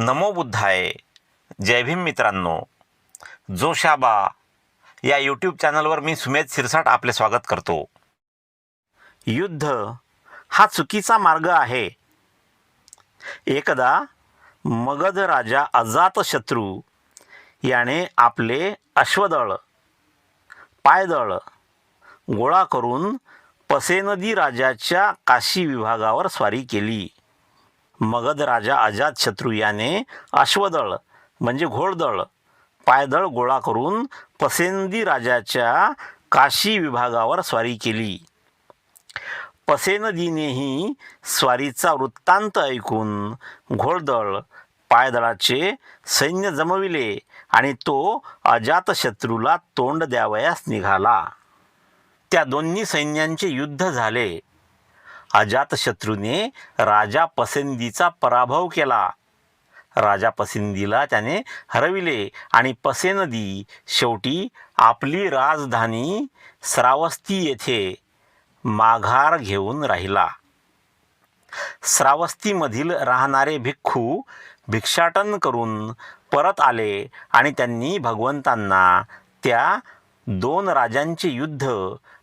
नमो बुद्धाय. जय भीम मित्रांनो. जोशाबा या यूट्यूब चॅनलवर मी सुमेध शिरसाट आपले स्वागत करतो. युद्ध हा चुकीचा मार्ग आहे. एकदा मगध राजा अजातशत्रू याने आपले अश्वदळ पायदळ गोळा करून पसेनदी राजाच्या काशी विभागावर स्वारी केली. मगध राजा अजातशत्रू याने अश्वदळ म्हणजे घोडदळ पायदळ गोळा करून पसेंदी राजाच्या काशी विभागावर स्वारी केली. पसेनदीनेही स्वारीचा वृत्तांत ऐकून घोडदळ पायदळाचे सैन्य जमविले आणि तो अजातशत्रूला तोंड द्यावयास निघाला. त्या दोन्ही सैन्यांचे युद्ध झाले. अजातशत्रूने राजा पसंदीचा पराभव केला. राजा पसंदीला त्याने हरविले आणि पसेनदी शेवटी आपली राजधानी श्रावस्ती येथे माघार घेऊन राहिला. श्रावस्तीमधील राहणारे भिक्खू भिक्षाटन करून परत आले आणि त्यांनी भगवंतांना त्या दोन राजांचे युद्ध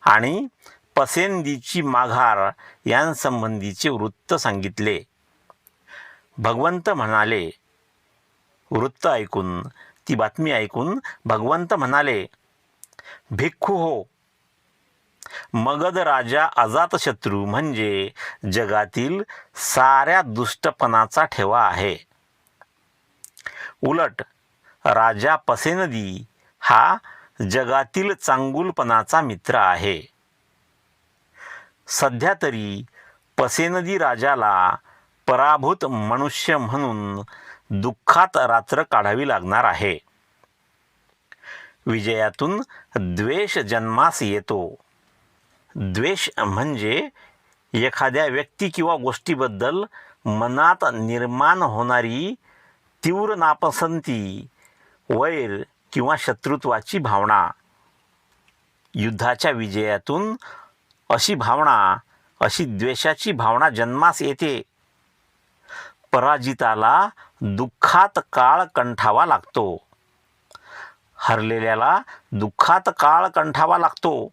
आणि पसेंदीची माघार यांसंबंधीचे वृत्त सांगितले. भगवंत म्हणाले वृत्त ऐकून ती बातमी ऐकून भगवंत म्हणाले भिक्खू हो मगध राजा अजातशत्रू म्हणजे जगातील साऱ्या दुष्टपणाचा ठेवा आहे. उलट राजा पसेनदी हा जगातील चांगुलपणाचा मित्र आहे. सध्या तरी पसेनदी राजाला पराभूत मनुष्य म्हणून दुःखात रात्र काढावी लागणार आहे. विजयातून द्वेष जन्मास येतो. द्वेष म्हणजे एखाद्या व्यक्ती किंवा गोष्टीबद्दल मनात निर्माण होणारी तीव्र नापसंती वैर किंवा शत्रुत्वाची भावना. युद्धाच्या विजयातून अशी भावना अशी द्वेषाची भावना जन्मास येते. पराजिताला दुःखात काळ कंठावा लागतो. हरलेल्याला दुःखात काळ कंठावा लागतो.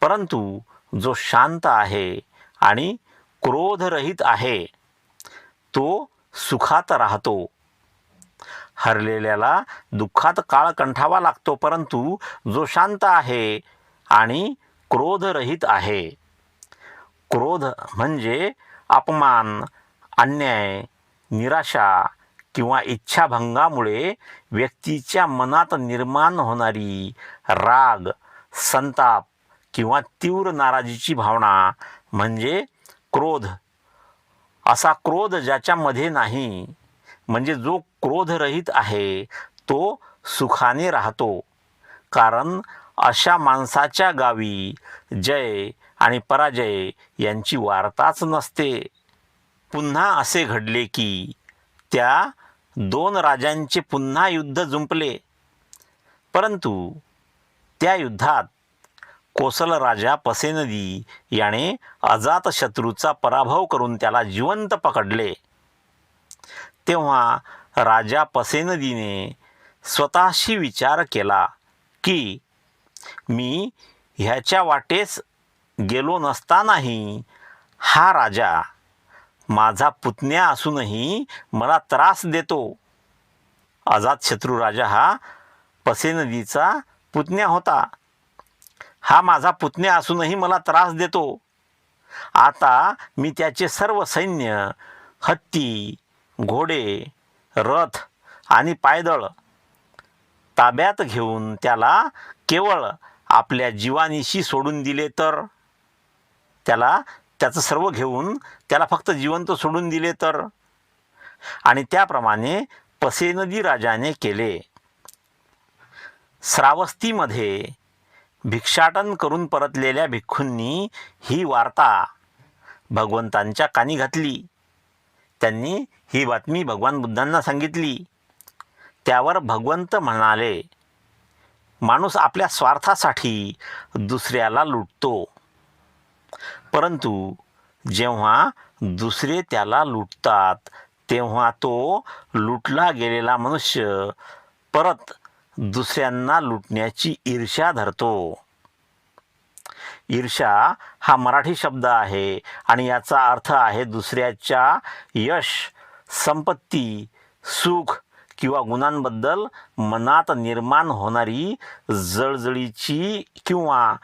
परंतु जो शांत आहे आणि क्रोधरहित आहे तो सुखात राहतो. हरलेल्याला दुःखात काळ कंठावा लागतो परंतु जो शांत आहे आणि क्रोधरहित आहे. क्रोध म्हणजे अपमान अन्याय निराशा किंवा इच्छाभंगामुळे व्यक्तीच्या मनात निर्माण होणारी राग संताप किंवा तीव्र नाराजीची भावना म्हणजे क्रोध. असा क्रोध ज्याच्यामध्ये नाही म्हणजे जो क्रोधरहित आहे तो सुखाने राहतो. कारण अशा माणसाच्या गावी जय आणि पराजय यांची वार्ताच नसते. पुन्हा असे घडले की त्या दोन राजांचे पुन्हा युद्ध जुंपले. परंतु त्या युद्धात कोसल राजा पसेनदी याने अजातशत्रूचा पराभव करून त्याला जिवंत पकडले. तेव्हा राजा पसेनदीने स्वतःशी विचार केला की मी ह्याच्या वाटेस गेलो नसतानाही हा राजा माझा पुतण्या असूनही मला त्रास देतो. अजातशत्रू राजा हा पसेनदीचा पुतण्या होता. हा माझा पुतण्या असूनही मला त्रास देतो. आता मी त्याचे सर्व सैन्य हत्ती घोडे रथ आणि पायदळ ताब्यात घेऊन त्याला केवळ आपल्या जीवानीशी सोडून दिले तर त्याला त्याचं सर्व घेऊन त्याला फक्त जिवंत सोडून दिले तर. आणि त्याप्रमाणे पसेनदी राजाने केले. श्रावस्तीमध्ये भिक्षाटन करून परतलेल्या भिक्खूंनी ही वार्ता भगवंतांच्या कानी घातली. त्यांनी ही बातमी भगवान बुद्धांना सांगितली. त्यावर भगवंत म्हणाले माणूस आपल्या स्वार्थासाठी दुसऱ्याला लुटतो. परंतु जेव्हा दुसरे त्याला लुटतात तेव्हा तो लुटला गेलेला मनुष्य परत दुसऱ्यांना लुटण्याची ईर्ष्या धरतो. ईर्ष्या हा मराठी शब्द आहे आणि याचा अर्थ आहे दुसऱ्याच्या यश संपत्ती सुख किंवा गुणांबद्दल मनात निर्माण होणारी जळजळीची किंवा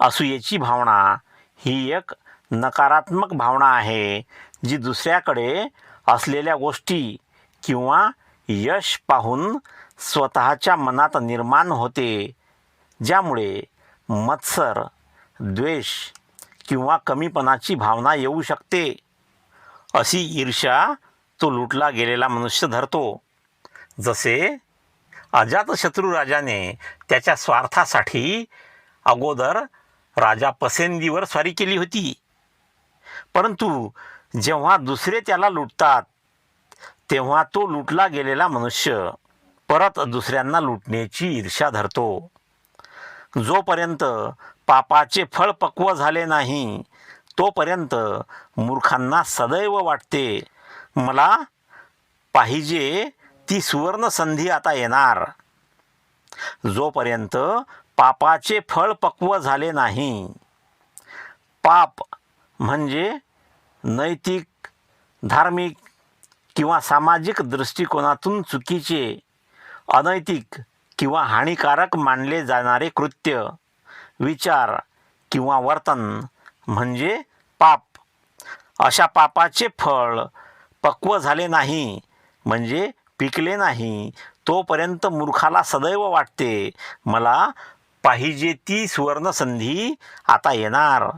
असूयेची भावना ही एक नकारात्मक भावना आहे जी दुसऱ्याकडे असलेल्या गोष्टी किंवा यश पाहून स्वतःच्या मनात निर्माण होते ज्यामुळे मत्सर द्वेष किंवा कमीपणाची भावना येऊ शकते. अशी ईर्ष्या तो लुटला गेलेला मनुष्य धरतो. जसे अजातशत्रू राजाने त्याच्या स्वार्थासाठी अगोदर राजा पसेंदीवर स्वारी केली होती. परंतु जेव्हा दुसरे त्याला लुटतात तेव्हा तो लुटला गेलेला मनुष्य परत दुसऱ्यांना लुटण्याची ईर्ष्या धरतो. जोपर्यंत पापाचे फळ पक्व झाले नाही तोपर्यंत मूर्खांना सदैव वाटते मला पाहिजे ती सुवर्ण संधी आता येणार. जोपर्यंत पापाचे फळ पक्व झाले नाही. पाप म्हणजे नैतिक धार्मिक किंवा सामाजिक दृष्टिकोनातून चुकीचे अनैतिक किंवा हानिकारक मानले जाणारे कृत्य विचार किंवा वर्तन म्हणजे पाप. अशा पापाचे फळ पक्व झाले नाही म्हणजे पिकले नाही तोपर्यंत मूर्खाला सदैव वाटते मला पाहिजे ती सुवर्णसंधी आता येणार.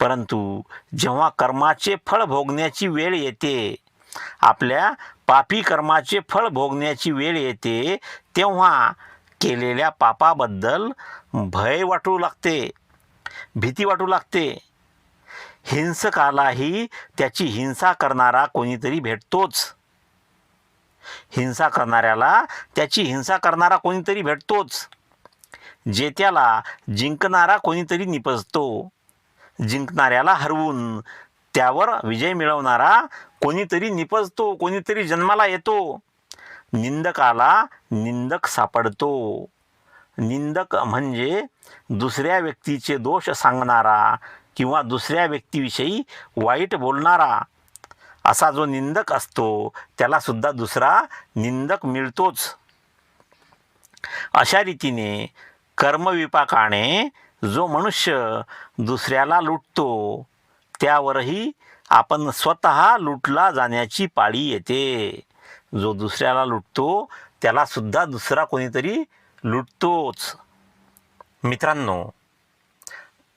परंतु जेव्हा कर्माचे फळ भोगण्याची वेळ येते आपल्या पापी कर्माचे फळ भोगण्याची वेळ येते तेव्हा केलेल्या पापाबद्दल भय वाटू लागते भीती वाटू लागते. हिंसकालाही त्याची हिंसा करणारा कोणीतरी भेटतोच. हिंसा करणाऱ्याला त्याची हिंसा करणारा कोणीतरी भेटतोच. जे त्याला जिंकणारा कोणीतरी निपजतो. जिंकणाऱ्याला हरवून त्यावर विजय मिळवणारा कोणीतरी निपजतो कोणीतरी जन्माला येतो. निंदकाला निंदक सापडतो. निंदक म्हणजे दुसऱ्या व्यक्तीचे दोष सांगणारा किंवा दुसऱ्या व्यक्तीविषयी वाईट बोलणारा. असा जो निंदक असतो त्यालासुद्धा दुसरा निंदक मिळतोच. अशा रीतीने कर्मविपाकाने जो मनुष्य दुसऱ्याला लुटतो त्यावरही आपण स्वतः लुटला जाण्याची पाळी येते. जो दुसऱ्याला लुटतो त्यालासुद्धा दुसरा कोणीतरी लुटतोच. मित्रांनो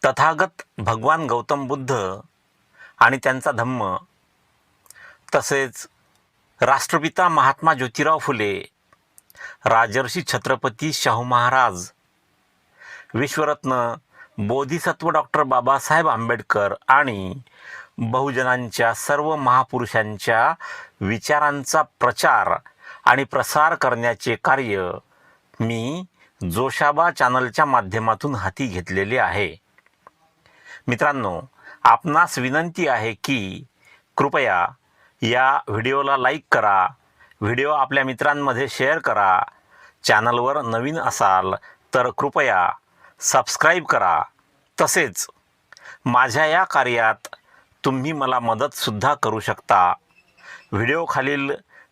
तथागत भगवान गौतम बुद्ध आणि त्यांचा धम्म तसेच राष्ट्रपिता महात्मा ज्योतिराव फुले राजर्षी छत्रपती शाहू महाराज विश्वरत्न बोधिसत्व डॉक्टर बाबासाहेब आंबेडकर आणि बहुजनांच्या सर्व महापुरुषांच्या विचारांचा प्रचार आणि प्रसार करण्याचे कार्य मी जोशाबा चॅनलच्या माध्यमातून हाती घेतलेले आहे. मित्रांनो आपणास विनंती आहे की कृपया या व्हिडिओला लाईक करा. व्हिडिओ आपल्या मित्रांमध्ये शेअर करा. चॅनलवर नवीन असाल तर कृपया सबस्क्राईब करा. तसेच माझ्या या कार्यात तुम्ही मला मदतसुद्धा करू शकता. व्हिडिओखालील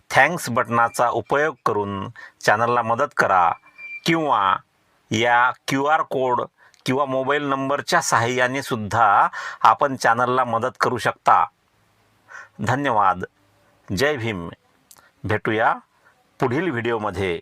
थँक्स बटनाचा उपयोग करून चॅनलला मदत करा किंवा या क्यू आर कोड किंवा मोबाईल नंबरच्या सहाय्याने सुद्धा आपण चॅनलला मदत करू शकता. धन्यवाद. जय भीम. भेटूया पुढील व्हिडिओमध्ये.